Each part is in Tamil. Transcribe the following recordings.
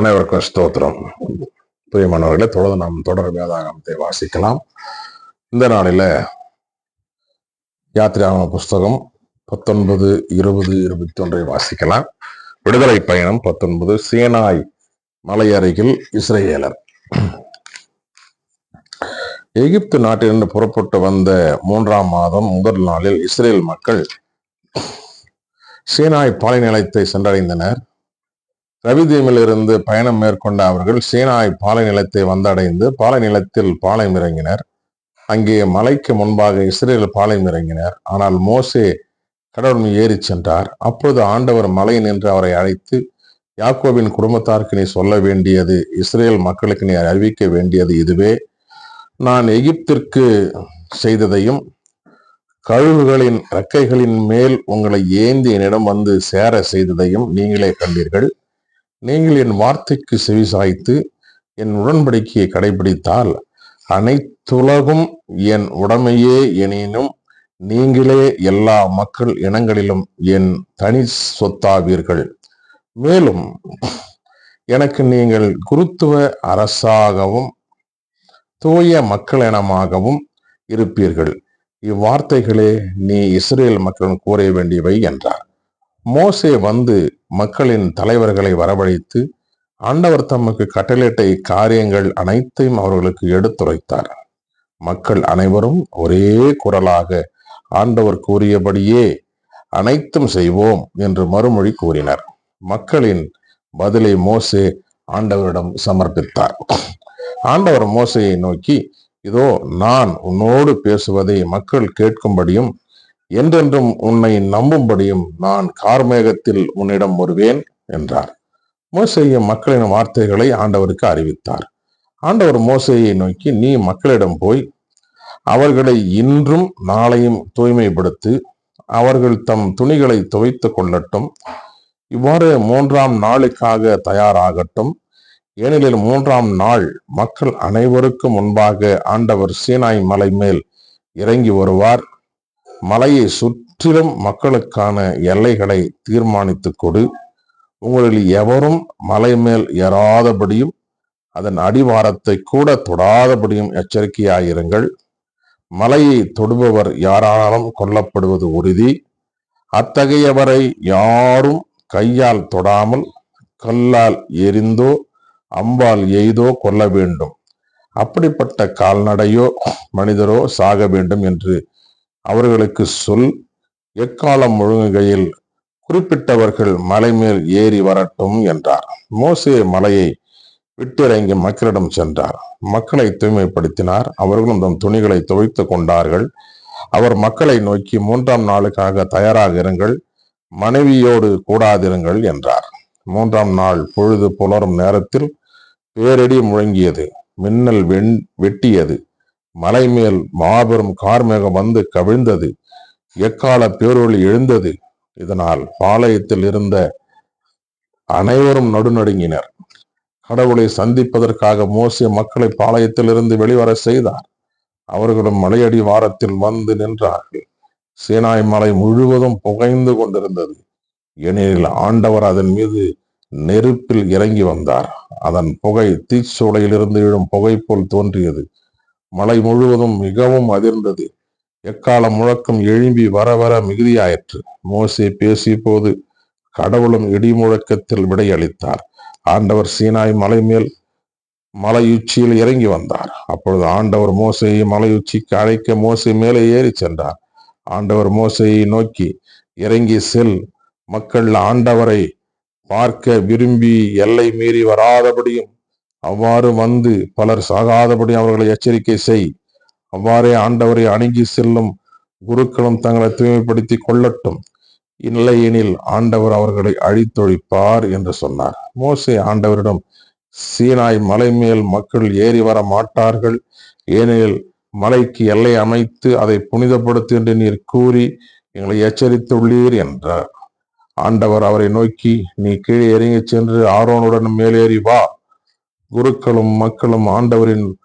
அனைவருக்கும் ஸ்தோத்திரம். பிரியமானவர்களே தொடர்ந்து நாம் தொடர் வேதாகமத்தை வாசிக்கலாம். இந்த நாளில யாத்திராகம புஸ்தகம் பத்தொன்பது இருபது இருபத்தி ஒன்றை வாசிக்கலாம். விடுதலை பயணம் பத்தொன்பது சேனாய் மலை அருகில் இஸ்ரேலர் எகிப்து நாட்டிலிருந்து புறப்பட்டு வந்த மூன்றாம் மாதம் முதல் நாளில் இஸ்ரேல் மக்கள் சீனாய் பாலை நிலையத்தை சென்றடைந்தனர். ரவிதீமிலிருந்து பயணம் மேற்கொண்ட அவர்கள் சீனாய் பாலை நிலத்தை வந்தடைந்து பாலை நிலத்தில் பாளையம் இறங்கினர் அங்கே மலைக்கு முன்பாக இஸ்ரேல் பாளையம் இறங்கினர் ஆனால் மோசே கடவுள் ஏறி சென்றார். அப்போது ஆண்டவர் மலை நின்று அவரை அழைத்து யாக்கோவின் குடும்பத்தாருக்கு நீ சொல்ல வேண்டியது இஸ்ரேல் மக்களுக்கு நீ அறிவிக்க வேண்டியது இதுவே. நான் எகிப்திற்கு செய்ததையும் கழுகுகளின் ரெக்கைகளின் மேல் உங்களை ஏந்தி என்னிடம் வந்து சேர செய்ததையும் நீங்களே கண்டீர்கள். நீங்கள் என் வார்த்தைக்கு செவிசாய்த்து என் உடன்படிக்கையை கடைபிடித்தால் அனைத்துலகும் என் உடமையே எனினும் நீங்களே எல்லா மக்கள் இனங்களிலும் என் தனி சொத்தாவீர்கள். மேலும் எனக்கு நீங்கள் குருத்துவ அரசாகவும் தூய மக்களினமாகவும் இருப்பீர்கள். இவ்வார்த்தைகளே நீ இஸ்ரேல் மக்களும் கூற வேண்டியவை என்றார். மோசே வந்து மக்களின் தலைவர்களை வரவழைத்து ஆண்டவர் தமக்கு கட்டளையிட்ட காரியங்கள் அனைத்தையும் அவர்களுக்கு எடுத்துரைத்தார். மக்கள் அனைவரும் ஒரே குரலாக ஆண்டவர் கூறியபடியே அனைத்தும் செய்வோம் என்று மறுமொழி கூறினர். மக்களின் பதிலை மோசே ஆண்டவரிடம் சமர்ப்பித்தார். ஆண்டவர் மோசையை நோக்கி இதோ நான் உன்னோடு பேசுவதை மக்கள் கேட்கும்படியும் என்றென்றும் உன்னை நம்பும்படியும் நான் கார்மேகத்தில் உன்னிடம் வருவேன் என்றார். மோசையும் மக்களின் வார்த்தைகளை ஆண்டவருக்கு அறிவித்தார். ஆண்டவர் மோசையை நோக்கி நீ மக்களிடம் போய் அவர்களை இன்றும் நாளையும் தூய்மைப்படுத்தி அவர்கள் தம் துணிகளை துவைத்து கொள்ளட்டும். இவ்வாறு மூன்றாம் நாளுக்காக தயாராகட்டும். ஏனெனில் மூன்றாம் நாள் மக்கள் அனைவருக்கும் முன்பாக ஆண்டவர் சீனாய் மலை மேல் இறங்கி வருவார். மலையை சுற்றிலும் மக்களுக்கான எல்லைகளை தீர்மானித்து கொடு. உங்களில் எவரும் மலை மேல் ஏறாதபடியும் அதன் அடிவாரத்தை கூட தொடாதபடியும் எச்சரிக்கையாயிருங்கள். மலையை தொடுபவர் யாராலும் கொல்லப்படுவது உறுதி. அத்தகையவரை யாரும் கையால் தொடாமல் கல்லால் எரிந்தோ அம்பால் எய்தோ கொல்ல வேண்டும் அப்படிப்பட்ட கால்நடையோ மனிதரோ சாக வேண்டும் என்று அவர்களுக்கு சொல் எக்காலம் முழுங்குகையில் குறிப்பிட்டவர்கள் மலை மேல் ஏறி வரட்டும் என்றார். மோசே மலையை விட்டிறங்கி மக்களிடம் சென்றார். மக்களை தூய்மைப்படுத்தினார். அவர்களும் தம் துணிகளை துவைத்து கொண்டார்கள். அவர் மக்களை நோக்கி மூன்றாம் நாளுக்காக தயாராக இருங்கள் மனைவியோடு கூடாதிருங்கள் என்றார். மூன்றாம் நாள் பொழுது புலரும் நேரத்தில் பேரடி முழங்கியது. மின்னல் வெண் வெட்டியது. மலை மேல் மாபெரும் கார்மேகம் வந்து கவிழ்ந்தது. எக்கால பேரொளி எழுந்தது. இதனால் பாளையத்தில் இருந்த அனைவரும் நடுநடுங்கினர். கடவுளை சந்திப்பதற்காக மோசிய மக்களை பாளையத்திலிருந்து வெளிவர செய்தார். அவர்களும் மலையடி வாரத்தில் வந்து நின்றார்கள். சீனாய் மலை முழுவதும் புகைந்து கொண்டிருந்தது. ஏனெனில் ஆண்டவர் அதன் மீது நெருப்பில் இறங்கி வந்தார். அதன் புகை தீச்சோலையிலிருந்து எழும் புகை போல் தோன்றியது. மலை முழுவதும் மிகவும் அதிர்ந்தது. எக்காலம் முழக்கம் எழும்பி வர வர மிகுதியாயிற்று. மோசே பேசிய போது கடவுளும் இடி முழக்கத்தில் விடையளித்தார். ஆண்டவர் சீனாய் மலை மேல் மலையுச்சியில் இறங்கி வந்தார். அப்பொழுது ஆண்டவர் மோசையை மலையுச்சிக்கு அழைக்க மோசை மேலே ஏறி சென்றார். ஆண்டவர் மோசையை நோக்கி இறங்கி செல். மக்கள் ஆண்டவரை பார்க்க விரும்பி எல்லை மீறி வராதபடியும் அவ்வாறு வந்து பலர் சாகாதபடி அவர்களை எச்சரிக்கை செய். அவ்வாறே ஆண்டவரை அணுகி செல்லும் குருக்களும் தங்களை தூய்மைப்படுத்தி கொள்ளட்டும். இல்லையெனில் ஆண்டவர் அவர்களை அழித்தொழிப்பார் என்று சொன்னார். மோசே ஆண்டவரிடம் சீனாய் மலை மேல் மக்கள் ஏறி வர மாட்டார்கள். ஏனெனில் மலைக்கு எல்லை அமைத்து அதை புனிதப்படுத்து என்று நீர் கூறி எங்களை எச்சரித்துள்ளீர் என்றார். ஆண்டவர் அவரை நோக்கி நீ கீழே இறங்கிச் சென்று ஆரோனுடன் மேலேறி வா. குருக்களும் மக்களும் ஆண்டவரின்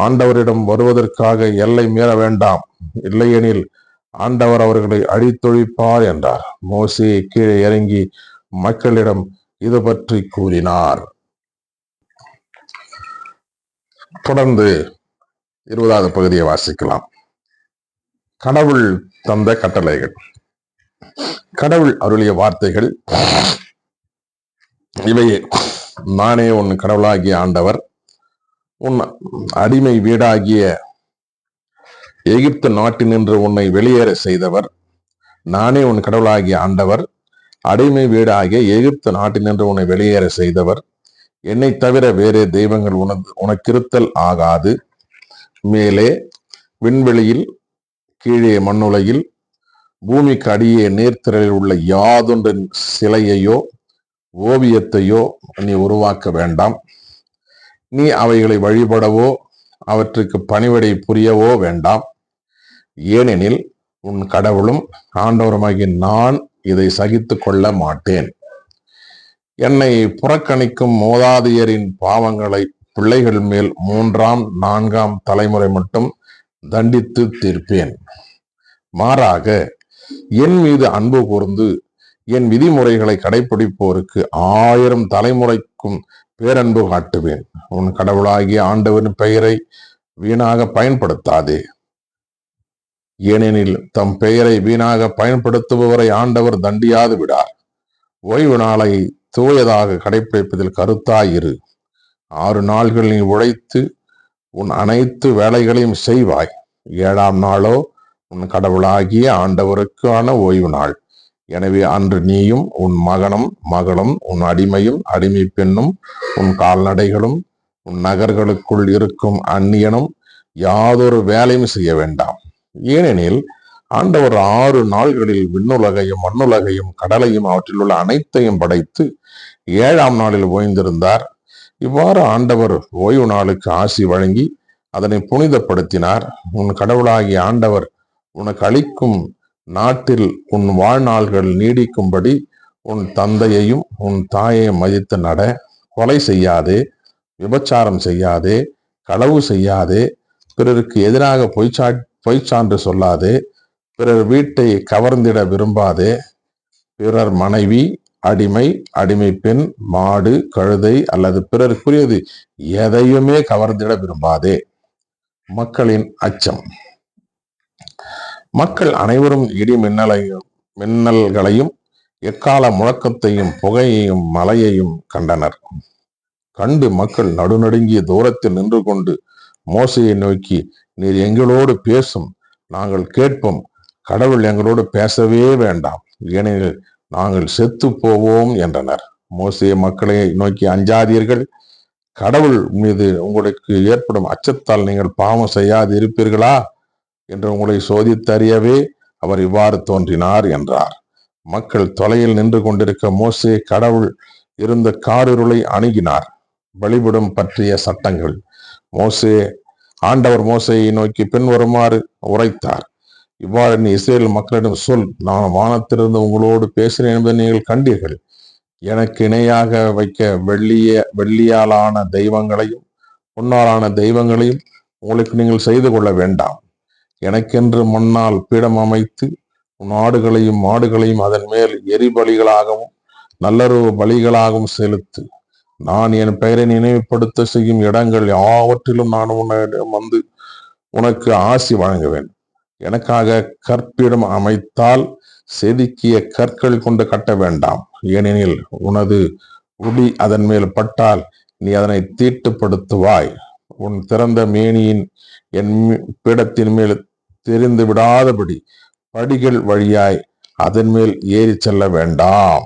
ஆண்டவரிடம் வருவதற்காக எல்லை மீற வேண்டாம். இல்லையெனில் ஆண்டவர் அவர்களை அழித்தொழிப்பார் என்றார். மோசே கீழே இறங்கி மக்களிடம் இது பற்றி கூறினார். தொடர்ந்து இருபதாவது பகுதியை வாசிக்கலாம். கடவுள் தந்த கட்டளைகள். கடவுள் அருளிய வார்த்தைகள் இவையே. நானே உன் கடவுளாகிய ஆண்டவர் உன் அடிமை வீடாகிய எகிப்து நாட்டினின்று உன்னை வெளியேற செய்தவர். நானே உன் கடவுளாகிய ஆண்டவர் அடிமை வீடாகிய எகிப்து நாட்டினின்று உன்னை வெளியேற செய்தவர். என்னை தவிர வேறே தெய்வங்கள் உனது உனக்கிருத்தல் ஆகாது. மேலே விண்வெளியில் கீழே மண்ணுலையில் பூமிக்கு அடியே நேர்த்திரலில் உள்ள யாதொன்றின் சிலையையோ ஓவியத்தையோ நீ உருவாக்க வேண்டாம். நீ அவைகளை வழிபடவோ அவற்றுக்கு பணிவடை புரியவோ வேண்டாம். ஏனெனில் உன் கடவுளும் ஆண்டவருமாகி நான் இதை சகித்து கொள்ள மாட்டேன். என்னை புறக்கணிக்கும் மோதாதையரின் பாவங்களை பிள்ளைகள் மேல் மூன்றாம் நான்காம் தலைமுறை மட்டும் தண்டித்து தீர்ப்பேன். மாறாக என் மீது அன்பு கூர்ந்து என் விதிமுறைகளை கடைபிடிப்போருக்கு ஆயிரம் தலைமுறைக்கும் பேரன்பு காட்டுவேன். உன் கடவுளாகிய ஆண்டவரின் பெயரை வீணாக பயன்படுத்தாதே. ஏனெனில் தம் பெயரை வீணாக பயன்படுத்துபவரை ஆண்டவர் தண்டியாது விடார். ஓய்வு நாளை தூயதாக கடைபிடிப்பதில் கருத்தாயிரு ஆறு நாள்கள் நீ உழைத்து உன் அனைத்து வேலைகளையும் செய்வாய். ஏழாம் நாளோ உன் கடவுளாகிய ஆண்டவருக்கான ஓய்வு நாள். எனவே அன்று நீயும் உன் மகனும் மகளும் உன் அடிமையும் அடிமை பெண்ணும் உன் கால்நடைகளும் உன் நகர்களுக்குள் இருக்கும் அந்நியனும் யாதொரு வேலையும் செய்ய வேண்டாம். ஏனெனில் ஆண்டவர் ஆறு நாள்களில் விண்ணுலகையும் மண்ணுலகையும் கடலையும் அவற்றில் உள்ள அனைத்தையும் படைத்து ஏழாம் நாளில் ஓய்ந்திருந்தார். இவ்வாறு ஆண்டவர் ஓய்வு நாளுக்கு ஆசி வழங்கி அதனை புனிதப்படுத்தினார். உன் கடவுளாகிய ஆண்டவர் உனக்கு அளிக்கும் நாட்டில் உன் வாழ்நாள்கள் நீடிக்கும்படி உன் தந்தையையும் உன் தாயையும் மதித்து நட. கொலை செய்யாதே விபச்சாரம் செய்யாதே களவு செய்யாதே. பிறருக்கு எதிராக பொய்ச்சா பொய்ச்சான்று சொல்லாதே. பிறர் வீட்டை கவர்ந்திட விரும்பாதே. பிறர் மனைவி அடிமை அடிமை பெண் மாடு கழுதை அல்லது பிறருக்குரியது எதையுமே கவர்ந்திட விரும்பாதே. மக்களின் அச்சம். மக்கள் அனைவரும் இடி மின்னலையும் மின்னல்களையும் எக்கால முழக்கத்தையும் புகையையும் மலையையும் கண்டனர். கண்டு மக்கள் நடுநடுங்கிய தூரத்தில் நின்று கொண்டு மோசையை நோக்கி நீர் எங்களோடு பேசும் நாங்கள் கேட்போம். கடவுள் எங்களோடு பேசவே வேண்டாம். ஏனெனில் நாங்கள் செத்து போவோம் என்றனர். மோசையை மக்களை நோக்கி அஞ்சாதீர்கள். கடவுள் மீது உங்களுக்கு ஏற்படும் அச்சத்தால் நீங்கள் பாவம் செய்யாது இருப்பீர்களா என்று உங்களை சோதித்தறியவே அவர் இவ்வாறு தோன்றினார் என்றார். மக்கள் தொலையில் நின்று கொண்டிருக்க மோசே கடவுள் இருந்த காரிருளை அணுகினார். வழிபடும் பற்றிய சட்டங்கள். மோசே ஆண்டவர் மோசையை நோக்கி பின்வருமாறு உரைத்தார். இவ்வாறு நீ இஸ்ரேல் மக்களிடம் சொல் நான் வானத்திலிருந்து உங்களோடு பேசினேன் என்பதை நீங்கள் கண்டீர்கள். எனக்கு இணையாக வைக்க வெள்ளிய வெள்ளியாலான தெய்வங்களையும் பொன்னாலான தெய்வங்களையும் உங்களுக்கு நீங்கள் செய்து கொள்ள வேண்டாம். எனக்கென்று முன்னால் பீடம் அமைத்து உன் ஆடுகளையும் மாடுகளையும் அதன் மேல் எரிபலிகளாகவும் நல்லறவு பலிகளாகவும் செலுத்து. நான் என் பெயரை நினைவுபடுத்த செய்யும் இடங்கள் யாவற்றிலும் நான் உன்னிடம் வந்து உனக்கு ஆசி வழங்குவேன். எனக்காக கற்பிடம் அமைத்தால் செதுக்கிய கற்கள் கொண்டு கட்ட வேண்டாம். ஏனெனில் உனது உடி அதன் மேல் பட்டால் நீ அதனை தீட்டுப்படுத்துவாய். உன் திறந்த மேனியின் என் பீடத்தின் மேல் தெரிந்து விடாதபடி படிகள் வழியாய் அதன் மேல் ஏறி செல்ல வேண்டாம்.